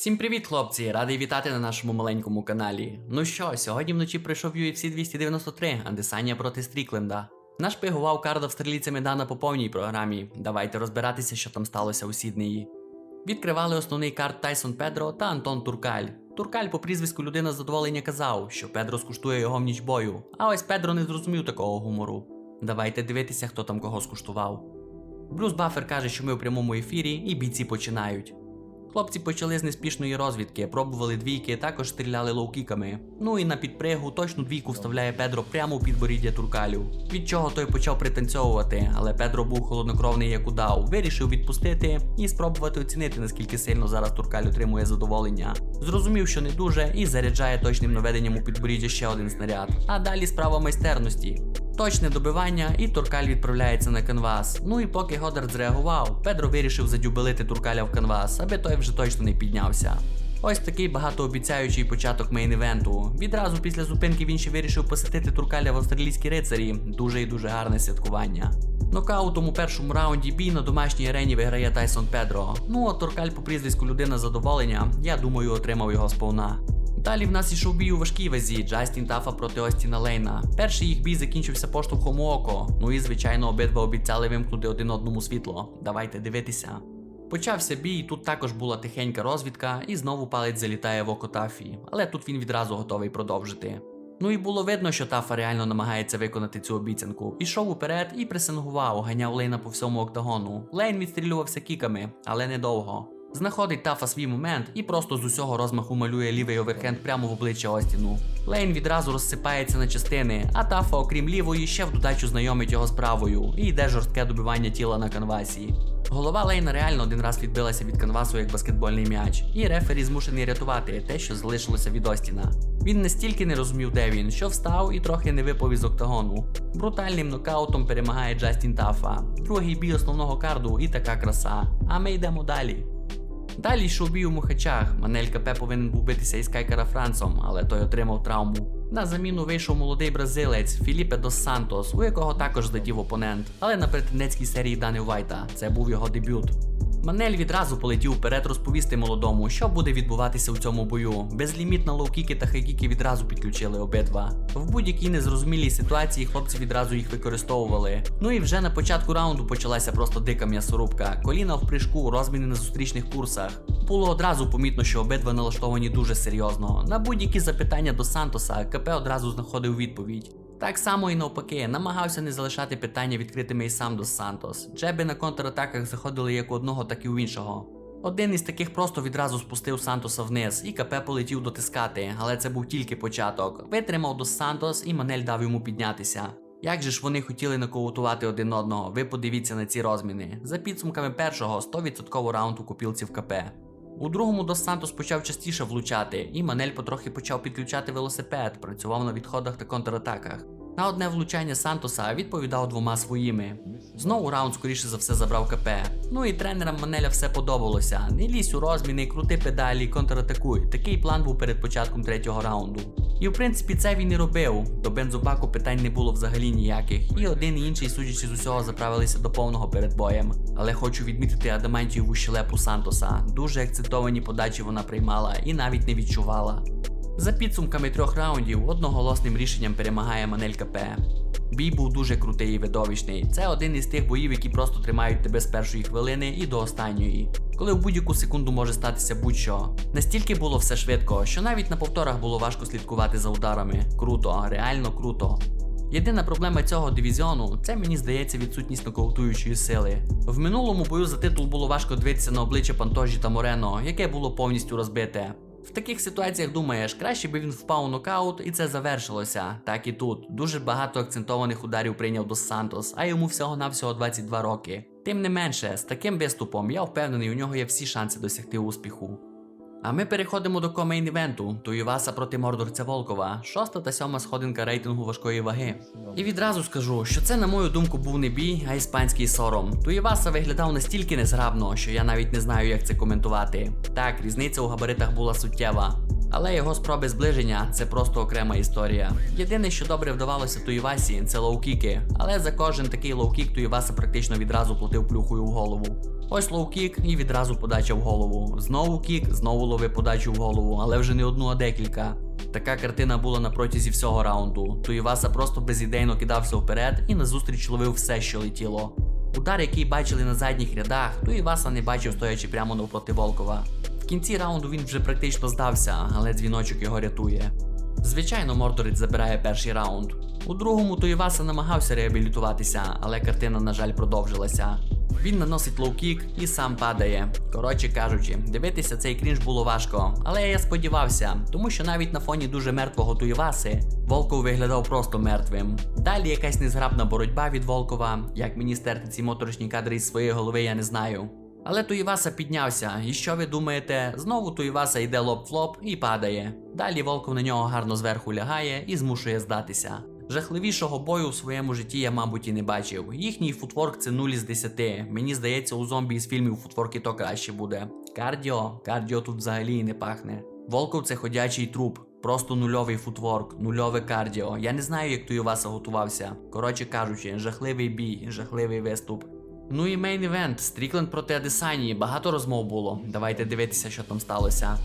Всім привіт, хлопці! Радий вітати на нашому маленькому каналі. Ну що, сьогодні вночі пройшов UFC 293, Андесанія проти Стрікленда. Наш пигував карда австралійцями Дана по повній програмі. Давайте розбиратися, що там сталося у Сіднеї. Відкривали основний карт Тайсон Педро та Антон Туркаль. Туркаль по прізвиську людина з задоволення казав, що Педро скуштує його в ніч бою, а ось Педро не зрозумів такого гумору. Давайте дивитися, хто там кого скуштував. Брюс Баффер каже, що ми у прямому ефірі, і бійці починають. Хлопці почали з неспішної розвідки, пробували двійки, також стріляли лоукіками. Ну і на підпригу точну двійку вставляє Педро прямо у підборіддя Туркалю. Від чого той почав пританцьовувати, але Педро був холоднокровний як удав, вирішив відпустити і спробувати оцінити, наскільки сильно зараз Туркаль отримує задоволення. Зрозумів, що не дуже, і заряджає точним наведенням у підборіддя ще один снаряд. А далі справа майстерності. Точне добивання, і Туркаль відправляється на канвас. Ну і поки Годард зреагував, Педро вирішив задюбелити Туркаля в канвас, аби той вже точно не піднявся. Ось такий багатообіцяючий початок мейн-івенту. Відразу після зупинки він ще вирішив посетити Туркаля в австралійській рицарі. Дуже і дуже гарне святкування. Нокаутом у першому раунді бій на домашній арені виграє Тайсон Педро. Ну а Туркаль по прізвиську людина задоволення, я думаю, отримав його сповна. Далі в нас ішов бій у важкій вазі Джастін Тафа проти Остіна Лейна. Перший їх бій закінчився поштовхом у око. Ну і звичайно обидва обіцяли вимкнути один одному світло. Давайте дивитися. Почався бій, тут також була тихенька розвідка, і знову палець залітає в око Тафі, але тут він відразу готовий продовжити. Ну і було видно, що Тафа реально намагається виконати цю обіцянку. Ішов уперед і пресингував, ганяв Лейна по всьому октагону. Лейн відстрілювався кіками, але недовго. Знаходить Тафа свій момент і просто з усього розмаху малює лівий оверхенд прямо в обличчя Остіну. Лейн відразу розсипається на частини, а Тафа, окрім лівої, ще в додачу знайомить його з правою і йде жорстке добивання тіла на канвасі. Голова Лейна реально один раз відбилася від канвасу як баскетбольний м'яч, і рефері змушений рятувати те, що залишилося від Остіна. Він настільки не розумів, де він, що встав і трохи не випав із октагону. Брутальним нокаутом перемагає Джастін Тафа. Другий бій основного карду і така краса. А ми йдемо далі. Далі йшов бій у Мухачах. Манель КП повинен був битися із Кайкара Францом, але той отримав травму. На заміну вийшов молодий бразилець Філіпе Дос Сантос, у якого також злетів опонент, але на претендентській серії Дани Вайта. Це був його дебют. Манель відразу полетів вперед розповісти молодому, що буде відбуватися у цьому бою. Безлімітна лоукіки та хайкіки відразу підключили обидва. В будь-якій незрозумілій ситуації хлопці відразу їх використовували. Ну і вже на початку раунду почалася просто дика м'ясорубка. Коліна в прыжку, розміни на зустрічних курсах. Було одразу помітно, що обидва налаштовані дуже серйозно. На будь-які запитання до Сантоса КП одразу знаходив відповідь. Так само і навпаки, намагався не залишати питання відкритими і сам Дос Сантос. Джеби на контратаках заходили як у одного, так і у іншого. Один із таких просто відразу спустив Сантоса вниз, і КП полетів дотискати, але це був тільки початок. Витримав Дос Сантос і Манель дав йому піднятися. Як же ж вони хотіли нокаутувати один одного, ви подивіться на ці розміни. За підсумками першого 100% раунд у купілців КП. У другому Дос Сантос почав частіше влучати, і Манель потрохи почав підключати велосипед, працював на відходах та контратаках. На одне влучання Сантоса відповідав двома своїми. Знову раунд, скоріше за все, забрав КП. Ну і тренерам Манеля все подобалося. Не лізь у розміни, крути педалі, контратакуй. Такий план був перед початком третього раунду. І в принципі це він і робив. До бензобаку питань не було взагалі ніяких. І один і інший, судячи з усього, заправилися до повного перед боєм. Але хочу відмітити адамантієву щелепу Сантоса. Дуже акцентовані подачі вона приймала і навіть не відчувала. За підсумками трьох раундів одноголосним рішенням перемагає Манель КП. Бій був дуже крутий і видовищний. Це один із тих боїв, які просто тримають тебе з першої хвилини і до останньої, коли в будь-яку секунду може статися будь-що. Настільки було все швидко, що навіть на повторах було важко слідкувати за ударами. Круто, реально круто. Єдина проблема цього дивізіону це мені здається відсутність нокаутуючої сили. В минулому бою за титул було важко дивитися на обличчя Пантожі та Морено, яке було повністю розбите. В таких ситуаціях думаєш, краще би він впав у нокаут і це завершилося. Так і тут. Дуже багато акцентованих ударів прийняв Дос Сантос, а йому всього-навсього 22 роки. Тим не менше, з таким виступом я впевнений, у нього є всі шанси досягти успіху. А ми переходимо до комейн івенту Туїваса проти Мордорця Волкова, шоста та сьома сходинка рейтингу важкої ваги. І відразу скажу, що це, на мою думку, був не бій, а іспанський сором. Туїваса виглядав настільки незграбно, що я навіть не знаю, як це коментувати. Так, різниця у габаритах була суттєва. Але його спроби зближення це просто окрема історія. Єдине, що добре вдавалося Туївасі, це лоукіки, але за кожен такий лоукік Туїваса практично відразу платив плюхою в голову. Ось лоу-кік і відразу подача в голову. Знову кік, знову лови подачу в голову, але вже не одну, а декілька. Така картина була на протязі всього раунду. Туїваса просто безідейно кидався вперед і назустріч ловив все, що летіло. Удар, який бачили на задніх рядах, Туїваса не бачив, стоячи прямо навпроти Волкова. В кінці раунду він вже практично здався, але дзвіночок його рятує. Звичайно, Мордорець забирає перший раунд. У другому Туїваса намагався реабілітуватися, але картина, на жаль, продовжилася. Він наносить лоу-кік і сам падає. Коротше кажучи, дивитися цей крінж було важко, але я сподівався, тому що навіть на фоні дуже мертвого Туєваси Волков виглядав просто мертвим. Далі якась незграбна боротьба від Волкова. Як мені стерти ці моторошні кадри із своєї голови, я не знаю. Але Туєваса піднявся, і що ви думаєте? Знову Туєваса йде лоб-флоп і падає. Далі Волков на нього гарно зверху лягає і змушує здатися. Жахливішого бою у своєму житті я, мабуть, і не бачив. Їхній футворк це 0 із 10. Мені здається, у зомбі із фільмів футворк і то краще буде. Кардіо, кардіо тут взагалі і не пахне. Волков це ходячий труп. Просто нульовий футворк, нульове кардіо. Я не знаю, як Туєваса готувався. Коротше кажучи, жахливий бій, жахливий виступ. Ну і мейн івент Стрікленд проти Адесанії. Багато розмов було. Давайте дивитися, що там сталося.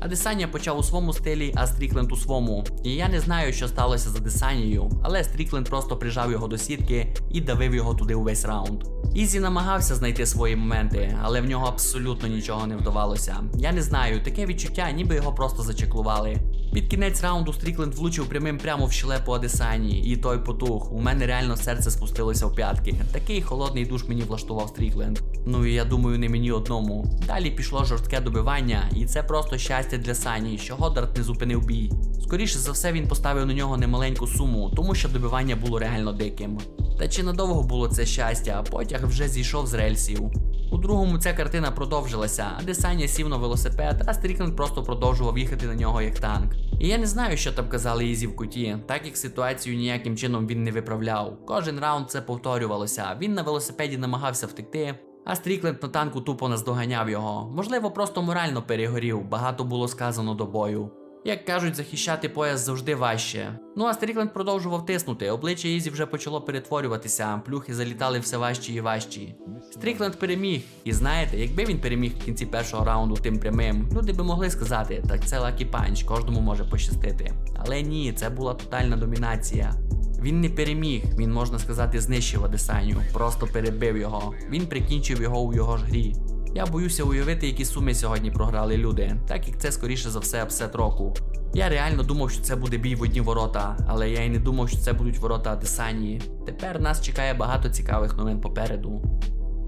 Адесанія почав у своєму стилі, а Стрікленд у своєму. І я не знаю, що сталося з Адесанією, але Стрікленд просто прижав його до сітки і давив його туди увесь раунд. Ізі намагався знайти свої моменти, але в нього абсолютно нічого не вдавалося. Я не знаю, таке відчуття, ніби його просто зачеклували. Під кінець раунду Стрікленд влучив прямим прямо в щелепу Адесанії, і той потух. У мене реально серце спустилося в п'ятки. Такий холодний душ мені влаштував Стрікленд. Ну і я думаю, не мені одному. Далі пішло жорстке добивання, і це просто щастя для Сані, що Годдард не зупинив бій. Скоріше за все, він поставив на нього немаленьку суму, тому що добивання було реально диким. Та чи надовго було це щастя, потяг вже зійшов з рельсів. У другому ця картина продовжилася, а Десаня сів на велосипед, а Стрікленд просто продовжував їхати на нього як танк. І я не знаю, що там казали Ізі в куті, так як ситуацію ніяким чином він не виправляв. Кожен раунд це повторювалося. Він на велосипеді намагався втекти. А Стрікленд на танку тупо наздоганяв його. Можливо, просто морально перегорів, багато було сказано до бою. Як кажуть, захищати пояс завжди важче. Ну а Стрікленд продовжував тиснути, обличчя Ізі вже почало перетворюватися, плюхи залітали все важчі і важчі. Стрікленд переміг, і знаєте, якби він переміг в кінці першого раунду тим прямим, люди би могли сказати, так це лакі панч, кожному може пощастити. Але ні, це була тотальна домінація. Він не переміг, він можна сказати, знищив Адесаню, просто перебив його. Він прикінчив його у його ж грі. Я боюся уявити, які суми сьогодні програли люди, так як це скоріше за все апсет року. Я реально думав, що це буде бій в одні ворота, але я й не думав, що це будуть ворота Адесанії. Тепер нас чекає багато цікавих новин попереду.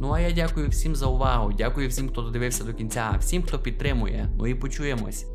Ну а я дякую всім за увагу, дякую всім, хто додивився до кінця, всім, хто підтримує. Ну і почуємось.